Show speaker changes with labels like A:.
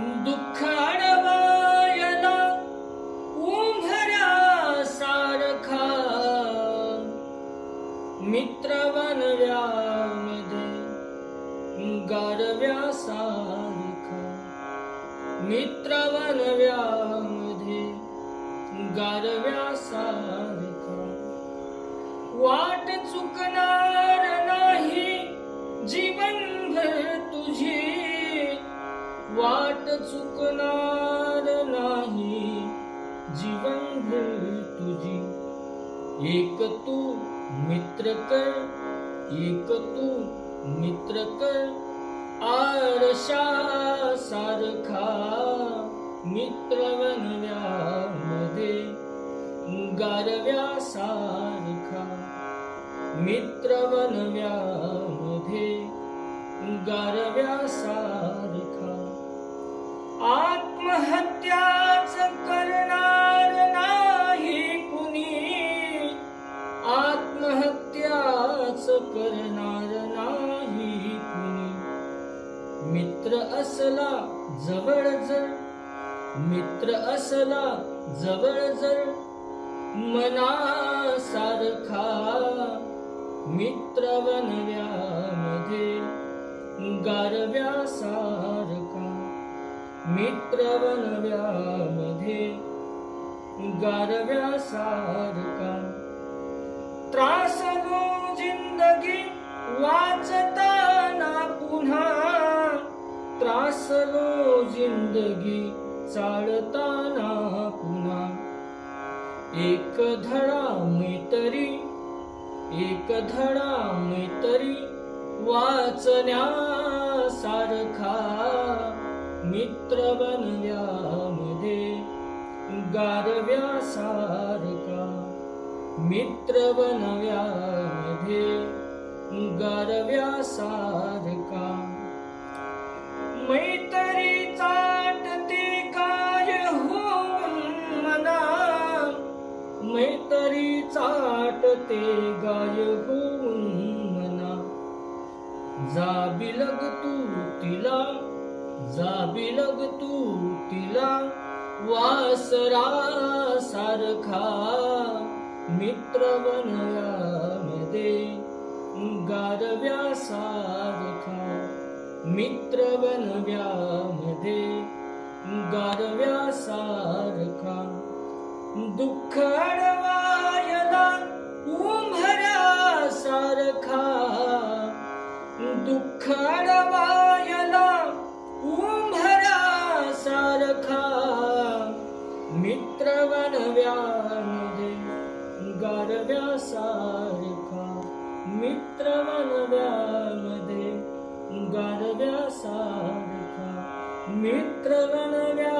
A: दुःख अडवायला उंभऱ्या सारखा. मित्र बनव्यामध्ये गारव्या सारखा. मित्र बनव्यामध्ये चुकणार नाही. जीवनभर तुझी. एक तू मित्र कर एक तू मित्र कर. आरशा सारखा मित्र बनव्यामध्ये गारव्या सारखा मित्र बनव्यामध्ये गारव्या हत्याच करणार नाही कुणी. आत्महत्याच करणार नाही कुणी. मित्र असला जवळ जर मित्र असला जवळ जर मनासारखा मित्र बनव्यामध्ये गारव्या मित्रवनव्यामध्ये बनव्यामध्ये गारव्या जिंदगी वाचताना पुन्हा त्रासलो जिंदगी चालताना पुन्हा एक धडा मैतरी एक धडा मैतरी वाचण्यासारखा मित्र बनल्यामध्ये गारव्यासारखा मित्र बनव्यामध्ये गारव्या मैत्री चाटते काय होऊन मना? मैत्री चाटते गाय होऊन मना? जाबी लग तू तिला जावी लग तू तिला वासरा सारखा मित्रवन्यामध्ये गारव्या सारखा मित्र बनव्यामध्ये गारव्या सारखा दुःख अडवायला उंभऱ्या सारखा दुःख अडवा मित्रमध्ये गारव्या सारखा मित्र बनव्यामध्ये गारव्या सारखा मित्र बनव्या